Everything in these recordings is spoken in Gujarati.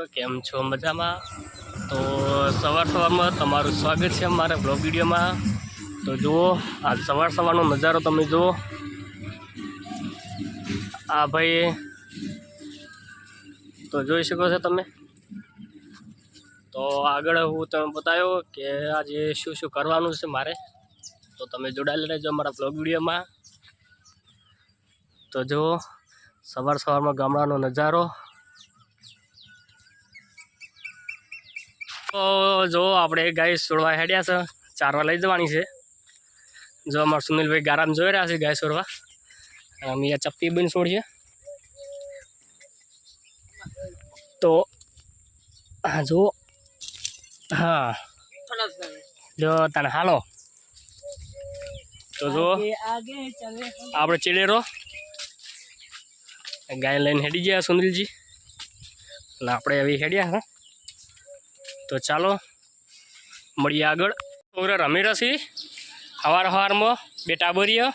તો કેમ છો મજામાં? તો સવાર સવારમાં તમારું સ્વાગત છે મારા બ્લોગ વિડીયોમાં. તો જુઓ આ સવાર સવારનો નજારો તમે જુઓ. આ ભાઈ, તો જોઈ શકો છો તમે. તો આગળ હું તમે બતાવ્યો કે આજે શું શું કરવાનું છે મારે. તો તમે જોડાયેલા રહેજો મારા બ્લોગ વિડીયોમાં. તો જુઓ, સવાર સવારમાં ગામડાનો નજારો. તો જો આપણે ગાય છોડવા હેડ્યા છે, ચારવા લઈ જવાની છે. જો અમારા સુનિલભાઈ ગારામ જોઈ રહ્યા છે ગાય છોડવા અમે આ ચપ્પી બની છોડીએ તો, હા, જુઓ. હા. જો, તને હાલો. તો જુઓ. આપણે ચીડેરો ગાય લઈને હેડી ગયા સુનિલજી. અને આપણે હવે હેડ્યા, હા. તો ચાલો, મળીએ આગળ. ઓરે રમી રસી હવાર હવારમાં બેટા બોરીઓ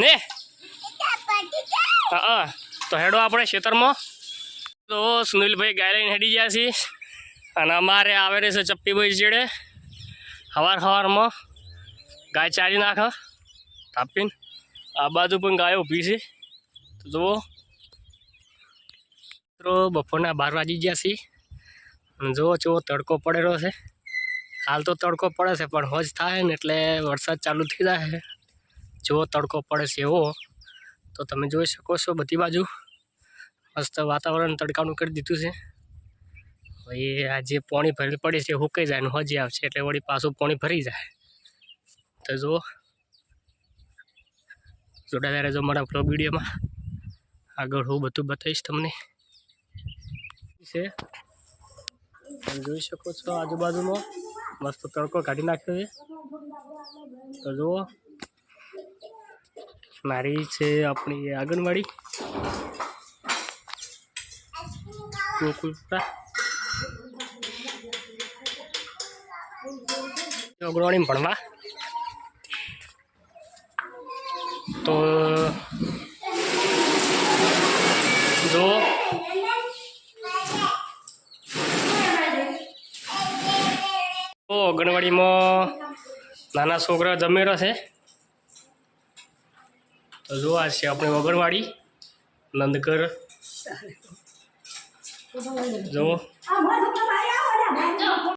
ને? હા તો હેડો આપણે ખેતરમાં. તો સુનિલભાઈ ગાય લઈને હેડી ગયા છીએ અને અમારે આવે રહેશે ચપ્પીભાઈ જેડે. હવાર હવારમાં ગાય ચારી નાખ, તાપીને આ બાજુ પણ ગાય ઊભી છે. તો જુઓ. બપોરના બાર વાગી ગયા છીએ જુઓ જુઓ, તડકો પડેલો છે. હાલ તો તડકો પડે છે, પણ હોજ થાય ને એટલે વરસાદ ચાલુ થઈ જાય જુઓ, તડકો પડે છે એવો. તો તમે જોઈ શકો છો બધી બાજુ. મસ્ત વાતાવરણ તડકાનું કરી દીધું છે. હવે આ જે પાણી ભરેલી પડી છે, એ હુકાઈ જાય ને હોજી આવશે એટલે વળી પાછું પાણી ભરી જાય. તો જુઓ. જોડાતા રહેજો મારા બ્લોગ વિડીયોમાં. આગળ હું બધું બતાવીશ તમને. છે તમે જોઈ શકો છો આજુબાજુમાં મસ્ત તડકો કાઢી નાખ્યો છે. તો જુઓ. મારી છે આપણી આંગણવાડી. ગોકુલપુરા અગ્રવાણી ભણવા. તો જુઓ. તો આંગણવાડીમાં નાના છોકરા જમેલો છે. તો જો આ છે આપણે આંગણવાડી નંદકર. જુઓ